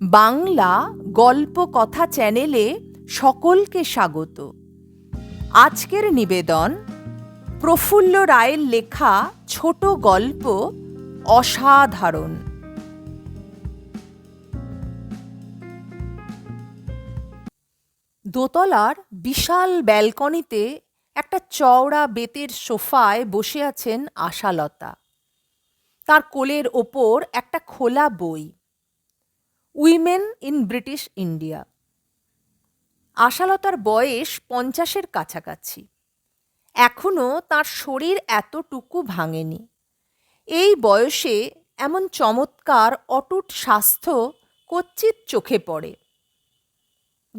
বাংলা গল্প কথা চ্যানেলে সকলকে স্বাগত। আজকের নিবেদন, প্রফুল্ল রায়ের লেখা ছোট গল্প অসাধারণ। দোতলার বিশাল ব্যালকনিতে একটা চওড়া বেতের সোফায় বসে আছেন আশালতা। তার কোলের ওপর একটা খোলা বই। Women in British India. আশালতার বয়স পঞ্চাশের কাছাকাছি। এখনও তার শরীর এতটুকু ভাঙেনি। এই বয়সে এমন চমৎকার, অটুট স্বাস্থ্য কচ্ছিত চোখে পড়ে।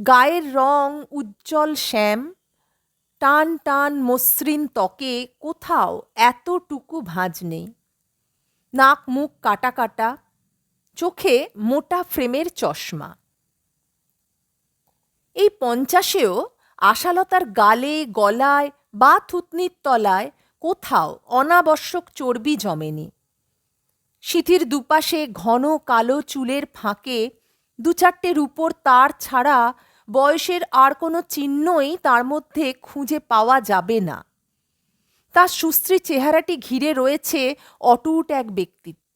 গায়ের রং উজ্জ্বল শ্যাম, টান টান মসৃণ ত্বকে কোথাও এতটুকু ভাঁজ নেই। নাক মুখ কাটা কাটা চোখে মোটা ফ্রেমের চশমা। এই পঞ্চাশেও আশালতার গালে, গলায় বা থুতনির তলায় কোথাও অনাবশ্যক চর্বি জমেনি। সিথির দুপাশে ঘন কালো চুলের ফাঁকে দু চারটে রূপোর তার ছাড়া বয়সের আর কোনো চিহ্নই তার মধ্যে খুঁজে পাওয়া যাবে না। তার সুশ্রী চেহারাটি ঘিরে রয়েছে অটুট এক ব্যক্তিত্ব।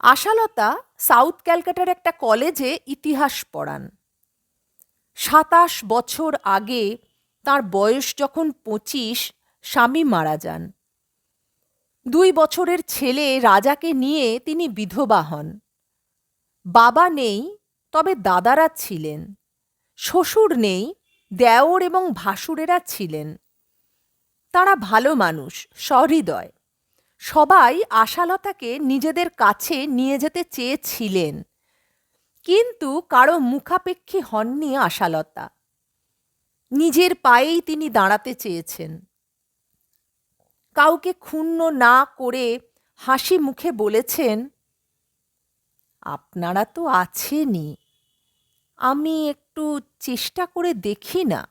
আশালতা সাউথ ক্যালকাটার একটা কলেজে ইতিহাস পড়ান। সাতাশ বছর আগে তার বয়স যখন পঁচিশ, স্বামী মারা যান। দুই বছরের ছেলে রাজাকে নিয়ে তিনি বিধবা হন। বাবা নেই, তবে দাদারা ছিলেন। শ্বশুর নেই, দেওর এবং ভাসুরেরা ছিলেন। তারা ভালো মানুষ, সহৃদয়। সবাই আশালতাকে নিজেদের কাছে নিয়ে যেতে চেয়েছিলেন। কিন্তু কারও মুখাপেক্ষী হননি আশালতা। নিজের পায়েই তিনি দাঁড়াতে চেয়েছেন। কাউকে ক্ষুণ্ণ না করে হাসি মুখে বলেছেন, আপনারা তো আছেনই। আমি একটু চেষ্টা করে দেখি না।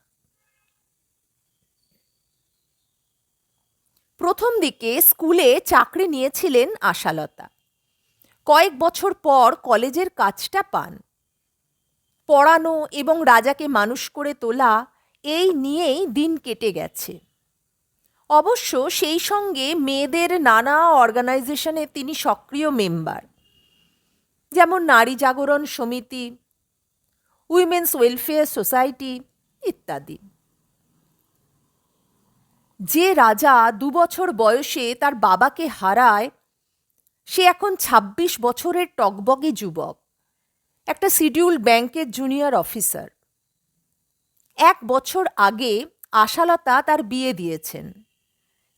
প্রথম দিকে স্কুলে চাকরি নিয়েছিলেন আশালতা। কয়েক বছর পর কলেজের কাজটা পান। পড়ানো এবং রাজাকে মানুষ করে তোলা এই নিয়েই দিন কেটে গেছে। অবশ্য সেই সঙ্গে মেয়েদের নানা অর্গানাইজেশনে তিনি সক্রিয় মেম্বার। যেমন নারী জাগরণ সমিতি, উইমেন্স ওয়েলফেয়ার সোসাইটি ইত্যাদি। যে রাজা দুবছর বয়সে তার বাবাকে হারায়, সে এখন ২৬ বছরের টকবগে যুবক, একটা শিডিউল ব্যাংকের জুনিয়র অফিসার। এক বছর আগে আশালতা তার বিয়ে দিয়েছেন।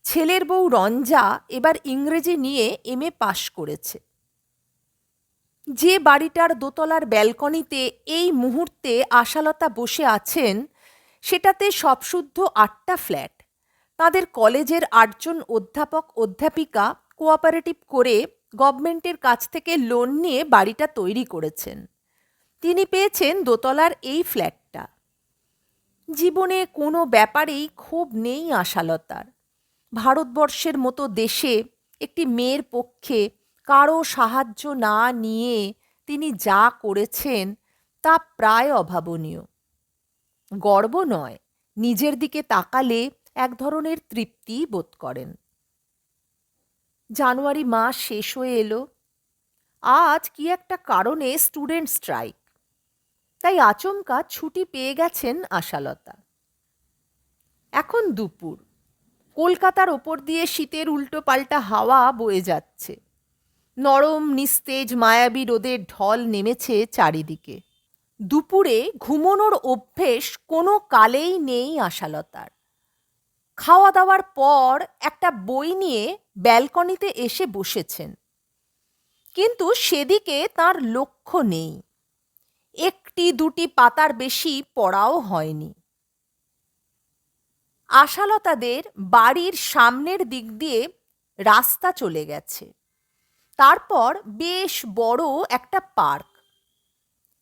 ছেলের বউ রঞ্জা এবার ইংরেজি নিয়ে এম এ পাশ করেছে। যে বাড়িটার দোতলার ব্যালকনিতে এই মুহূর্তে আশালতা বসে আছেন, সেটাতে সবশুদ্ধ আটটা ফ্ল্যাট। তাদের কলেজের আটজন অধ্যাপক, অধ্যাপিকা কোঅপারেটিভ করে গভর্নমেন্টের কাছ থেকে লোন নিয়ে বাড়িটা তৈরি করেছেন। তিনি পেয়েছেন দোতলার এই ফ্ল্যাটটা। জীবনে কোনো ব্যাপারেই ক্ষোভ নেই আশালতার। ভারতবর্ষের মতো দেশে একটি মেয়ের পক্ষে কারও সাহায্য না নিয়ে তিনি যা করেছেন তা প্রায় অভাবনীয়। গর্ব নয়, নিজের দিকে তাকালে এক ধরনের তৃপ্তি বোধ করেন। জানুয়ারি মাস শেষ হয়ে এলো। আজ কি একটা কারণে স্টুডেন্ট স্ট্রাইক। তাই আচমকা ছুটি পেয়ে গেছেন আশালতা। এখন দুপুর। কলকাতার ওপর দিয়ে শীতের উল্টো পাল্টা হাওয়া বয়ে যাচ্ছে। নরম, নিস্তেজ, মায়াবী রোদের ঢল নেমেছে চারিদিকে। দুপুরে ঘুমোনোর অভ্যেস কোনো কালেই নেই আশালতার। খাওয়া দাওয়ার পর একটা বই নিয়ে ব্যালকনিতে এসে বসেছেন। কিন্তু সেদিকে তার লক্ষ্য নেই। একটি দুটি পাতার বেশি পড়াও হয়নি। আশালতাদের বাড়ির সামনের দিক দিয়ে রাস্তা চলে গেছে। তারপর বেশ বড় একটা পার্ক।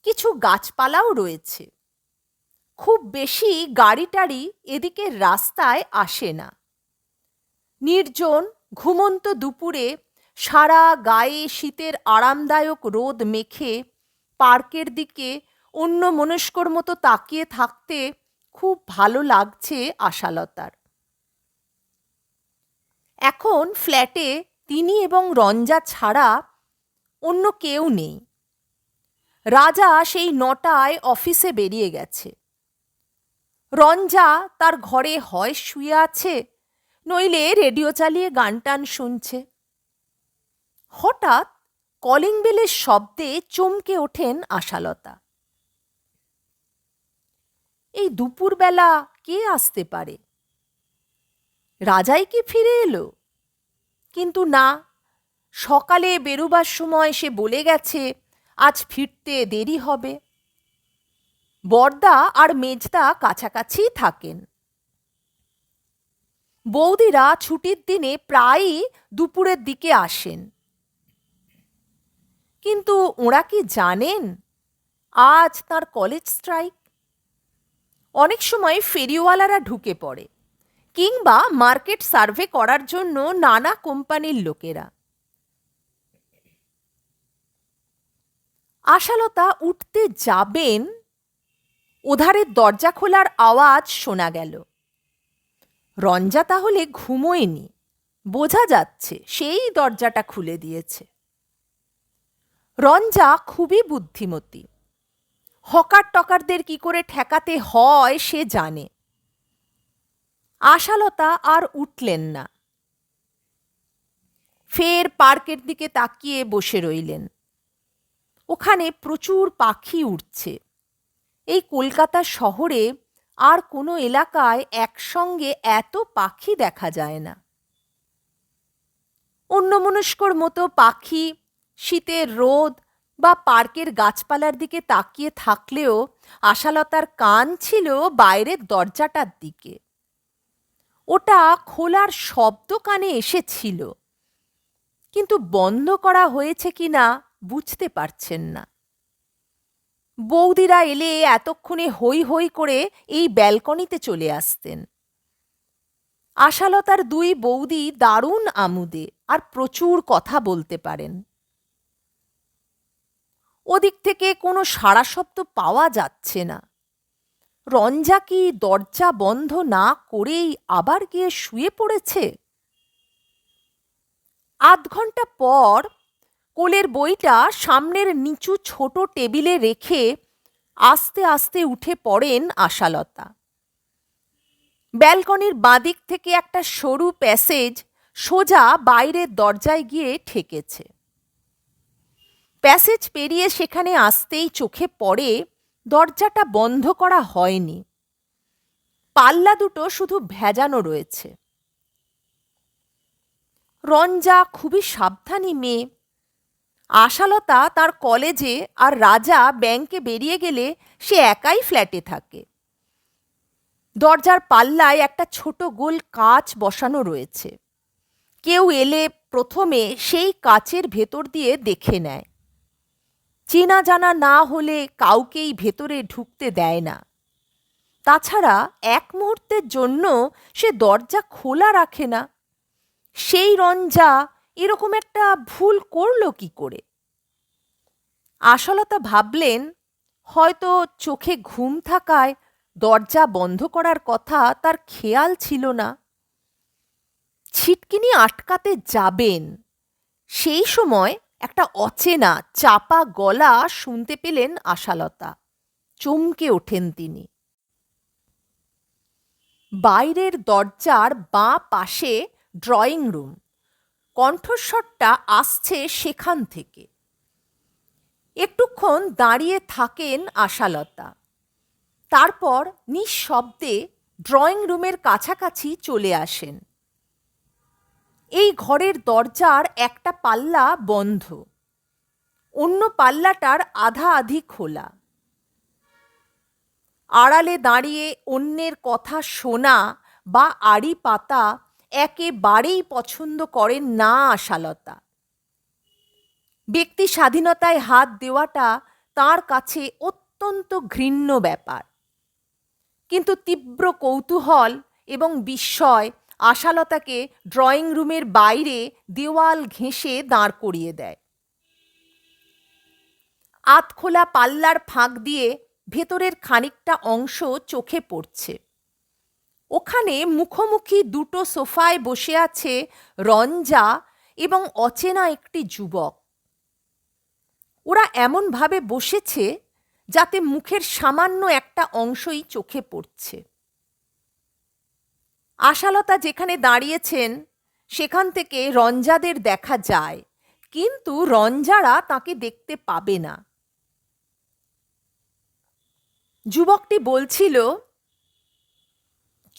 কিছু গাছপালাও রয়েছে। খুব বেশি গাড়ি টাড়ি এদিকের রাস্তায় আসে না। নির্জন ঘুমন্ত দুপুরে সারা গায়ে শীতের আরামদায়ক রোদ মেখে পার্কের দিকে অন্য মনস্কর মতো তাকিয়ে থাকতে খুব ভালো লাগছে আশালতার। এখন ফ্ল্যাটে তিনি এবং রঞ্জা ছাড়া অন্য কেউ নেই। রাজা সেই নটায় অফিসে বেরিয়ে গেছে। রঞ্জা তার ঘরে হয় শুয়ে আছে, নইলে রেডিও চালিয়ে গান টান শুনছে। হঠাৎ কলিং বেলের শব্দে চমকে ওঠেন আশালতা। এই দুপুরবেলা কে আসতে পারে? রাজাই কি ফিরে এলো? কিন্তু না, সকালে বেরোবার সময় সে বলে গেছে, আজ ফিরতে দেরি হবে। বর্দা আর মেজদা কাছাকাছি থাকেন। বৌদিরা ছুটির দিনে প্রায়ই দুপুরের দিকে আসেন। কিন্তু ওরা কি জানেন? আজ তার কলেজ স্ট্রাইক। অনেক সময় ফেরিওয়ালারা ঢুকে পড়ে, কিংবা মার্কেট সার্ভে করার জন্য নানা কোম্পানির লোকেরা। আশালতা উঠতে যাবেন ওধারের দরজা খোলার আওয়াজ শোনা গেল। রঞ্জা তাহলে ঘুমোয়নি। বোঝা যাচ্ছে সেই দরজাটা খুলে দিয়েছে। রঞ্জা খুবই বুদ্ধিমতী। হকার টকারদের কি করে ঠেকাতে হয় সে জানে। আশালতা আর উঠলেন না। ফের পার্কের দিকে তাকিয়ে বসে রইলেন। ওখানে প্রচুর পাখি উঠছে এই কলকাতা শহরে আর কোনো এলাকায় একসঙ্গে এত পাখি দেখা যায় না। অন্যমনস্কর মতো পাখি শীতের রোদ বা পার্কের গাছপালার দিকে তাকিয়ে থাকলেও আশালতার কান ছিল বাইরের দরজাটার দিকে। ওটা খোলার শব্দ কানে এসেছিল, কিন্তু বন্ধ করা হয়েছে কি না বুঝতে পারছেন না। বৌদিরা এলে এতক্ষণে হই হই করে এই ব্যালকনিতে চলে আসতেন। আশালতার দুই বৌদি দারুণ আমুদে আর প্রচুর কথা বলতে পারেন। ওদিক থেকে কোনো সাড়া শব্দ পাওয়া যাচ্ছে না। রঞ্জা কি দরজা বন্ধ না করেই আবার গিয়ে শুয়ে পড়েছে? আধ ঘণ্টা পর কোলের বইটা সামনের নিচু ছোট টেবিলে রেখে আস্তে আস্তে উঠে পড়েন আশালতা। ব্যালকনির বাঁদিক থেকে একটা সরু প্যাসেজ সোজা বাইরের দরজায় গিয়ে ঠেকেছে। প্যাসেজ পেরিয়ে সেখানে আসতেই চোখে পড়ে, দরজাটা বন্ধ করা হয়নি। পাল্লা দুটো শুধু ভেজানো রয়েছে। রঞ্জা খুবই সাবধানী মেয়ে আশালতা তার কলেজে আর রাজা ব্যাংকে বেরিয়ে গেলে সে একাই ফ্ল্যাটে থাকে। দরজার পাল্লায় একটা ছোট গোল কাচ বসানো রয়েছে। কেউ এলে প্রথমে সেই কাচের ভেতর দিয়ে দেখে নেয়। চেনা জানা না হলে কাউকেই ভেতরে ঢুকতে দেয় না। তাছাড়া এক মুহূর্তের জন্য সে দরজা খোলা রাখে না। সেই রঞ্জা এরকম একটা ভুল করল কি করে? আশলতা ভাবলেন, হয়তো চোখে ঘুম থাকায় দরজা বন্ধ করার কথা তার খেয়াল ছিল না। ছিটকিনি আটকাতে যাবেন, সেই সময় একটা অচেনা, চাপা গলা শুনতে পেলেন আশালতা। চমকে ওঠেন তিনি। বাইরের দরজার বাঁ পাশে ড্রয়িং রুম। কণ্ঠস্বরটা আসছে সেখান থেকে। একটুক্ষণ দাঁড়িয়ে থাকেন আশালতা। তারপর নিঃশব্দে ড্রয়িং রুমের কাছাকাছি চলে আসেন। এই ঘরের দরজার একটা পাল্লা বন্ধ। অন্য পাল্লাটার আধা আধি খোলা। আড়ালে দাঁড়িয়ে অন্যের কথা শোনা বা আড়ি পাতা একেবারেই পছন্দ করেন না আশালতা। ব্যক্তি স্বাধীনতায় হাত দেওয়াটা তার কাছে অত্যন্ত ঘৃণ্য ব্যাপার। কিন্তু তীব্র কৌতূহল এবং বিস্ময় আশালতাকে ড্রয়িং রুমের বাইরে দেওয়াল ঘেঁষে দাঁড় করিয়ে দেয়। আতখোলা পাল্লার ফাঁক দিয়ে ভেতরের খানিকটা অংশ চোখে পড়ছে। ওখানে মুখোমুখি দুটো সোফায় বসে আছে রঞ্জা এবং অচেনা একটি যুবক। ওরা এমনভাবে বসেছে যাতে মুখের সামান্য একটা অংশই চোখে পড়ছে। আশালতা যেখানে দাঁড়িয়েছেন, সেখান থেকে রঞ্জাদের দেখা যায়, কিন্তু রঞ্জারা তাকে দেখতে পাবে না। যুবকটি বলছিল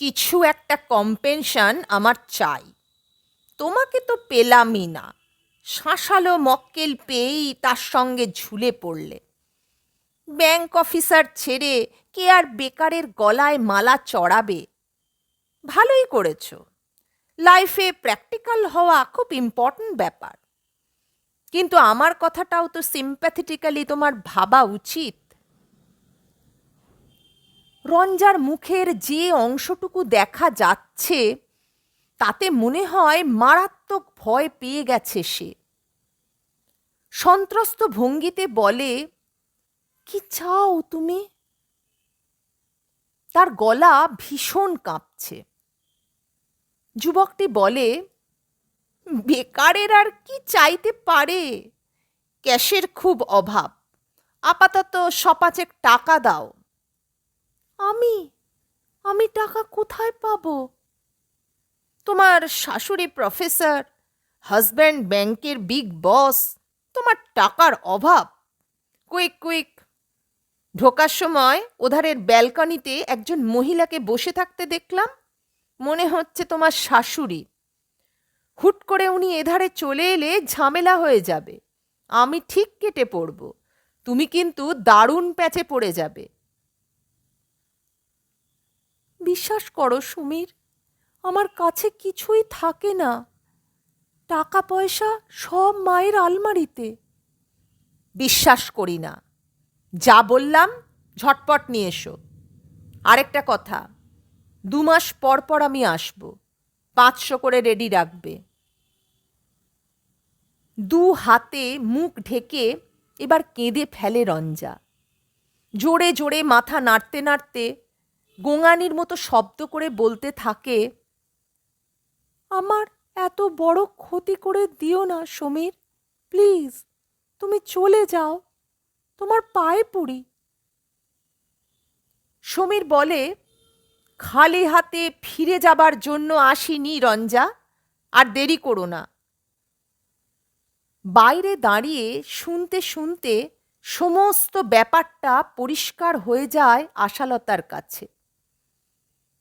কিছু একটা কম্পেনশন আমার চাই। তোমাকে তো পেলামই না। শাঁসালো মক্কেল পেয়েই তার সঙ্গে ঝুলে পড়লে। ব্যাংক অফিসার ছেড়ে কে আর বেকারের গলায় মালা চড়াবে? ভালোই করেছ। লাইফে প্র্যাকটিক্যাল হওয়া খুব ইম্পর্ট্যান্ট ব্যাপার। কিন্তু আমার কথাটাও তো সিম্প্যাথেটিক্যালি তোমার ভাবা উচিত। রঞ্জার মুখের যে অংশটুকু দেখা যাচ্ছে, তাতে মনে হয় মারাত্মক ভয় পেয়ে গেছে সে। সন্ত্রস্ত ভঙ্গিতে বলে, কি চাও তুমি? তার গলা ভীষণ কাঁপছে। যুবকটি বলে, বেকারের আর কি চাইতে পারে? ক্যাশের খুব অভাব। আপাতত সপাচেক টাকা দাও। আমি? আমি টাকা কোথায় পাব? তোমার শাশুড়ি প্রফেসর, হাজব্যান্ড ব্যাংকের বিগ বস, তোমার টাকার অভাব। Quick quick. ঢোকার সময় ওধারের ব্যালকনিতে একজন মহিলাকে বসে থাকতে দেখলাম। মনে হচ্ছে তোমার শাশুড়ি। হুট করে উনি এধারে চলে এলে ঝামেলা হয়ে যাবে। আমি ঠিক কেটে পড়ব। তুমি কিন্তু দারুণ প্যাচে পড়ে যাবে। বিশ্বাস করো, সুমির, আমার কাছে কিছুই থাকে না। টাকা পয়সা সব মায়ের আলমারিতে। বিশ্বাস করি না। যা বললাম, ঝটপট নিয়ে এসো। আরেকটা কথা, দু মাস পর পর আমি আসব। পাঁচশো করে রেডি রাখবে। দু হাতে মুখ ঢেকে এবার কেঁদে ফেলে রঞ্জা। জোরে জোরে মাথা নাড়তে নাড়তে গোঙানির মতো শব্দ করে বলতে থাকে, আমার এত বড় ক্ষতি করে দিও না সমীর, প্লিজ, তুমি চলে যাও, তোমার পায়ে পড়ি। সমীর বলে, খালি হাতে ফিরে যাবার জন্য আসিনি রঞ্জা, আর দেরি করো না। বাইরে দাঁড়িয়ে শুনতে শুনতে সমস্ত ব্যাপারটা পরিষ্কার হয়ে যায় আশালতার কাছে।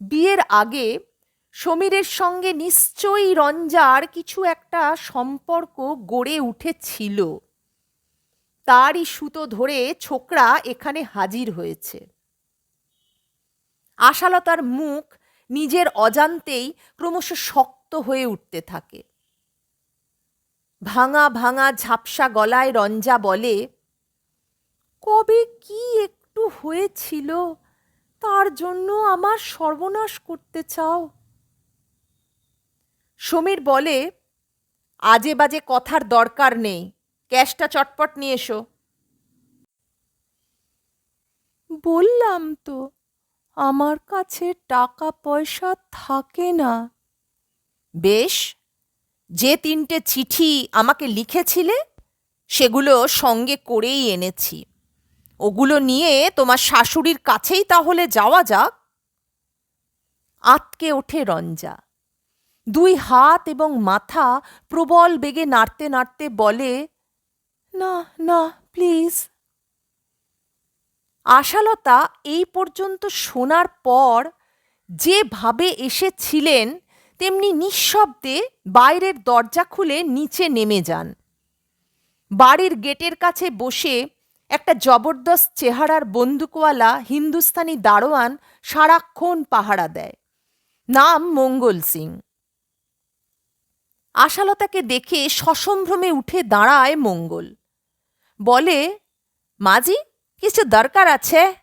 বিয়ের আগে সমীরের সঙ্গে নিশ্চয়ই রঞ্জার কিছু একটা সম্পর্ক গড়ে উঠেছিল। তারই সুতো ধরে ছোকরা এখানে হাজির হয়েছে। আশালতার মুখ নিজের অজান্তেই ক্রমশ শক্ত হয়ে উঠতে থাকে। ভাঙা ভাঙা ঝাপসা গলায় রঞ্জা বলে, কবে কি একটু হয়েছিল? তার জন্য আমার সর্বনাশ করতে চাও? সমীর বলে আজে বাজে কথার দরকার নেই। ক্যাশটা চটপট নিয়ে এসো। বললাম তো আমার কাছে টাকা পয়সা থাকে না। বেশ যে তিনটে চিঠি আমাকে লিখেছিলে সেগুলো সঙ্গে করেই এনেছি। ওগুলো নিয়ে তোমার শাশুড়ির কাছেই তাহলে যাওয়া যাক। আতকে ওঠে রঞ্জা। দুই হাত এবং মাথা প্রবল বেগে নাড়তে নাড়তে বলে, না না, প্লিজ। আশালতা এই পর্যন্ত শোনার পর যেভাবে এসেছিলেন, তেমনি নিঃশব্দে বাইরের দরজা খুলে নিচে নেমে যান। বাড়ির গেটের কাছে বসে একটা জবরদস্ত চেহারার বন্দুকওয়ালা হিন্দুস্তানি দারোয়ান সারাক্ষণ পাহারা দেয়। নাম মঙ্গল সিং। আশালতাকে দেখে সসম্ভ্রমে উঠে দাঁড়ায় মঙ্গল। বলে, মাজি, কিছু দরকার আছে?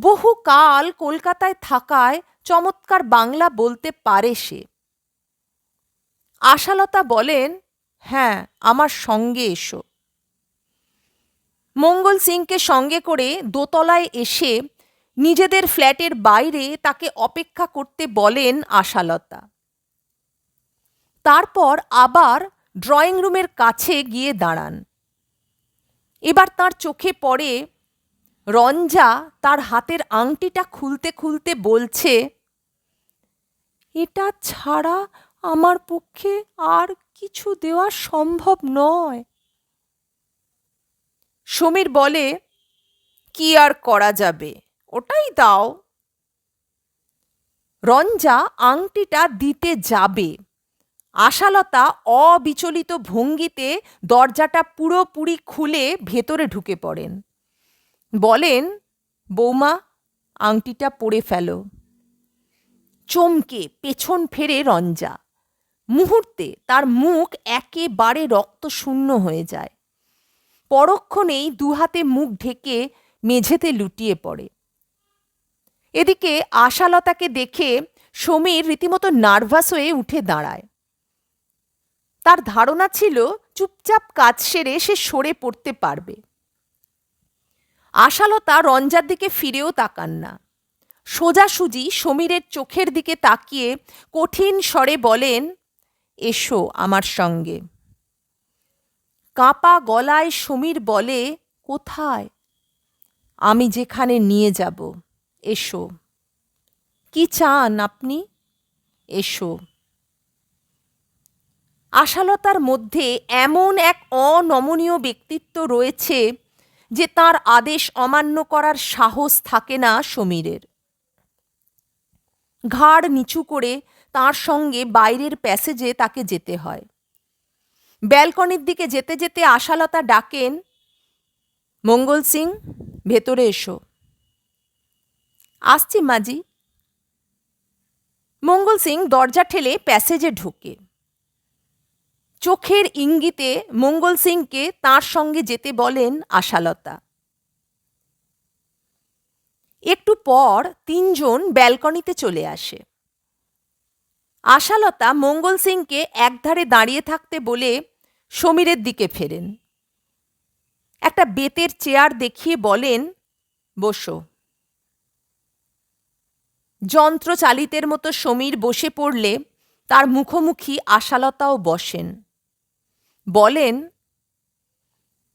বহু কাল কলকাতায় থাকায় চমৎকার বাংলা বলতে পারে সে। আশালতা বলেন হ্যাঁ আমার সঙ্গে এসো। মঙ্গল সিংকে সঙ্গে করে দোতলায় এসে নিজেদের ফ্ল্যাটের বাইরে তাকে অপেক্ষা করতে বলেন আশালতা। তারপর আবার ড্রয়িং রুমের কাছে গিয়ে দাঁড়ান। এবার তার চোখে পড়ে রঞ্জা তার হাতের আংটিটা খুলতে খুলতে বলছে, এটা ছাড়া আমার পক্ষে আর কিছু দেওয়া সম্ভব নয়। সমীর বলে, কি আর করা যাবে? ওটাই দাও। রঞ্জা আংটিটা দিতে যাবে। আশালতা অবিচলিত ভঙ্গিতে দরজাটা পুরোপুরি খুলে ভেতরে ঢুকে পড়েন। বলেন, বৌমা, আংটিটা পরে ফেলো। চমকে পেছন ফেরে রঞ্জা। মুহূর্তে তার মুখ একেবারে রক্তশূন্য হয়ে যায়। পরক্ষণেই দুহাতে মুখ ঢেকে মেঝেতে লুটিয়ে পড়ে। এদিকে আশালতাকে দেখে সমীর রীতিমতো নার্ভাস হয়ে উঠে দাঁড়ায়। তার ধারণা ছিল চুপচাপ কাজ সেরে সে সরে পড়তে পারবে। আশালতা রঞ্জার দিকে ফিরেও তাকান না। সোজাসুজি সমীরের চোখের দিকে তাকিয়ে কঠিন স্বরে বলেন, এসো আমার সঙ্গে। কাঁপা গলায় সমীর বলে, কোথায়? আমি যেখানে নিয়ে যাব। এসো। কি চান আপনি? এসো। আশালতার মধ্যে এমন এক অনমনীয় ব্যক্তিত্ব রয়েছে যে তার আদেশ অমান্য করার সাহস থাকে না সমীরের। ঘাড় নিচু করে তার সঙ্গে বাইরের প্যাসেজে তাকে যেতে হয়। ব্যালকনির দিকে যেতে যেতে আশালতা ডাকেন, মঙ্গল সিং, ভেতরে এসো। আসছি মাজি মঙ্গল সিং দরজা ঠেলে প্যাসেজে ঢোকে। চোখের ইঙ্গিতে মঙ্গল সিংকে তার সঙ্গে যেতে বলেন আশালতা। একটু পর তিনজন ব্যালকনিতে চলে আসে। আশালতা মঙ্গল সিংকে একধারে দাঁড়িয়ে থাকতে বলে সমীরের দিকে ফেরেন। একটা বেতের চেয়ার দেখিয়ে বলেন, বসো। যন্ত্রচালিতের মতো সমীর বসে পড়লে তার মুখোমুখি আশালতাও বসেন। বলেন,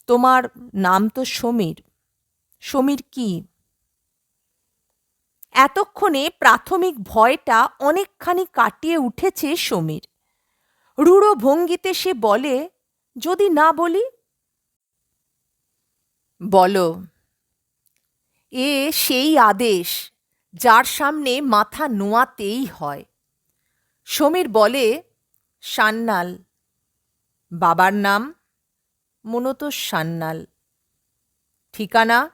তোমার নাম তো সমীর। সমীর কি? এতক্ষণে প্রাথমিক ভয়টা অনেকখানি কাটিয়ে উঠেছে সমীর। রূঢ় ভঙ্গিতে সে বলে, যদি না বলি? বলো। এ সেই আদেশ যার সামনে মাথা নোয়াতেই হয়। সমীর বলে সান্নাল বাবার নাম? মূলত সান্নাল ঠিকানা?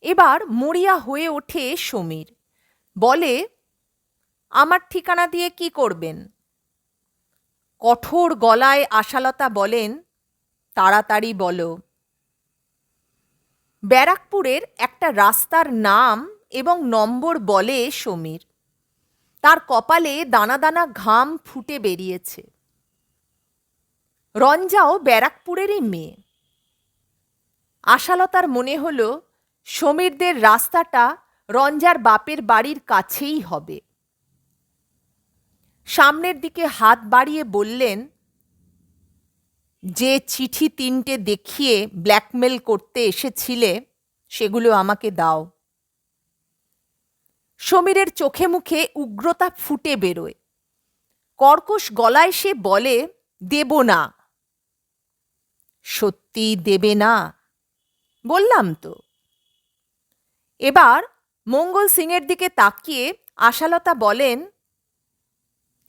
এবার মরিয়া হয়ে ওঠে সমীর। বলে, আমার ঠিকানা দিয়ে কি করবেন? কঠোর গলায় আশালতা বলেন, তাড়াতাড়ি বলো। ব্যারাকপুরের একটা রাস্তার নাম এবং নম্বর বলে সমীর। তার কপালে দানা দানা ঘাম ফুটে বেরিয়েছে। রঞ্জাও ব্যারাকপুরেরই মেয়ে। আশালতার মনে হল সমীরদের রাস্তাটা রঞ্জার বাপের বাড়ির কাছেই হবে। সামনের দিকে হাত বাড়িয়ে বললেন, যে চিঠি তিনটে দেখিয়ে ব্ল্যাকমেল করতে এসেছিলে, সেগুলো আমাকে দাও। সমীরের চোখে মুখে উগ্রতা ফুটে বেরোয়। কর্কশ গলায় সে বলে, দেব না। সত্যি দেবে না? বললাম তো। এবার মঙ্গল সিংয়ের দিকে তাকিয়ে আশালতা বলেন,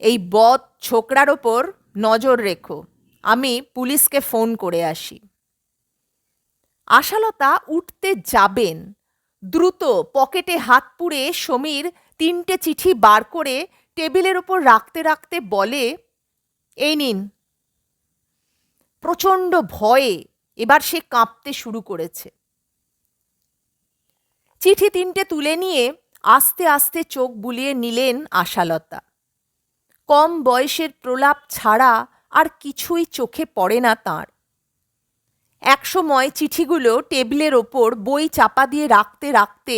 এই বদ ছোকরার ওপর নজর রেখো, আমি পুলিশকে ফোন করে আসি আশালতা উঠতে যাবেন, দ্রুত পকেটে হাত পুড়ে সমীর তিনটে চিঠি বার করে টেবিলের ওপর রাখতে রাখতে বলে, এই নিন। প্রচণ্ড ভয়ে এবার সে কাঁপতে শুরু করেছে। চিঠি তিনটে তুলে নিয়ে আস্তে আস্তে চোখ বুলিয়ে নিলেন আশালতা। কম বয়সের প্রলাপ ছাড়া আর কিছুই চোখে পড়ে না তাঁর। একসময় চিঠিগুলো টেবিলের ওপর বই চাপা দিয়ে রাখতে রাখতে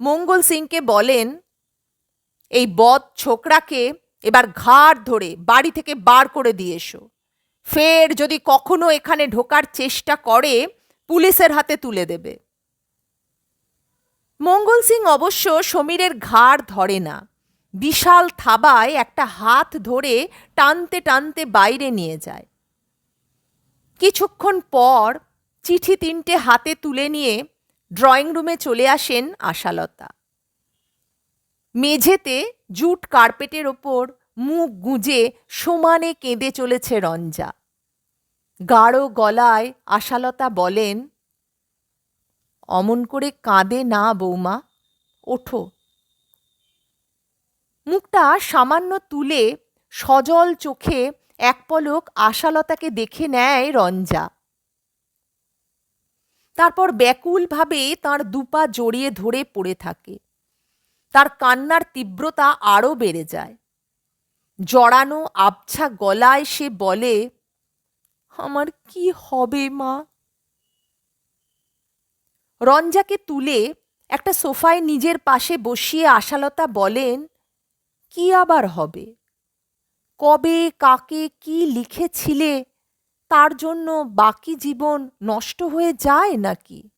মঙ্গল সিংকে বলেন, এই বদ ছোকরাকে এবার ঘাড় ধরে বাড়ি থেকে বার করে দিয়ে এসো। ফের যদি কখনো এখানে ঢোকার চেষ্টা করে, পুলিশের হাতে তুলে দেবে। মঙ্গল সিং অবশ্য সমীরের ঘাড় ধরে না। বিশাল থাবায় একটা হাত ধরে টানতে টানতে বাইরে নিয়ে যায়। কিছুক্ষণ পর চিঠি তিনটে হাতে তুলে নিয়ে ড্রয়িং রুমে চলে আসেন আশালতা। মেঝেতে জুট কার্পেটের ওপর মুখ গুঁজে সমানে কেঁদে চলেছে রঞ্জা। গাঢ় গলায় আশালতা বলেন অমন করে কাঁদে না বৌমা। ওঠো। মুখটা সামান্য তুলে সজল চোখে এক পলক আশালতাকে দেখে নেয় রঞ্জা। তারপর ব্যাকুলভাবে তার দুপা জড়িয়ে ধরে পড়ে থাকে। তার কান্নার তীব্রতা আরও বেড়ে যায়। জড়ানো আবছা গলায় সে বলে, আমার কি হবে মা? রঞ্জাকে তুলে একটা সোফায় নিজের পাশে বসিয়ে আশালতা বলেন, কি আবার হবে? কবে, কাকে, কি লিখেছিলে? তার জন্য বাকি জীবন নষ্ট হয়ে যায় নাকি?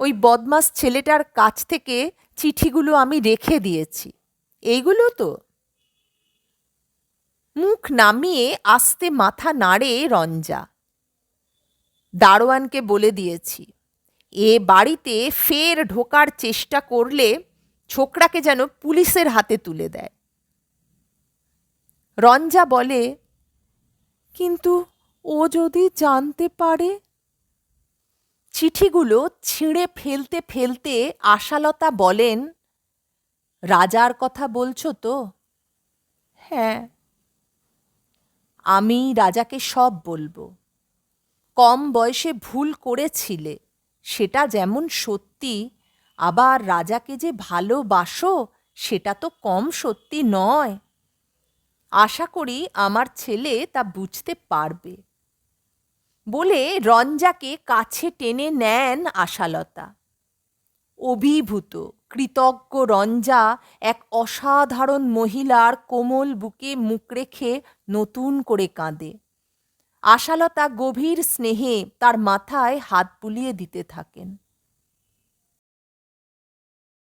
ওই বদমাস ছেলেটার কাছ থেকে চিঠিগুলো আমি রেখে দিয়েছি। এইগুলো তো? মুখ নামিয়ে আস্তে মাথা নাড়ে রঞ্জা। দারোয়ানকে বলে দিয়েছি এ বাড়িতে ফের ঢোকার চেষ্টা করলে ছোকরাকে যেন পুলিশের হাতে তুলে দেয়। রঞ্জা বলে, কিন্তু ও যদি জানতে পারে? চিঠিগুলো ছিঁড়ে ফেলতে ফেলতে আশালতা বলেন, রাজার কথা বলছো তো? হ্যাঁ। আমি রাজাকে সব বলব। কম বয়সে ভুল করেছিলে। সেটা যেমন সত্যি, আবার রাজাকে যে ভালোবাসো, সেটা তো কম সত্যি নয়। আশা করি আমার ছেলে তা বুঝতে পারবে। বলে রঞ্জাকে কাছে টেনে নেন আশালতা। অভিভূত, কৃতজ্ঞ রঞ্জা এক অসাধারণ মহিলার কোমল বুকে মুখ রেখে নতুন করে কাঁদে। আশালতা গভীর স্নেহে তার মাথায় হাত বুলিয়ে দিতে থাকেন।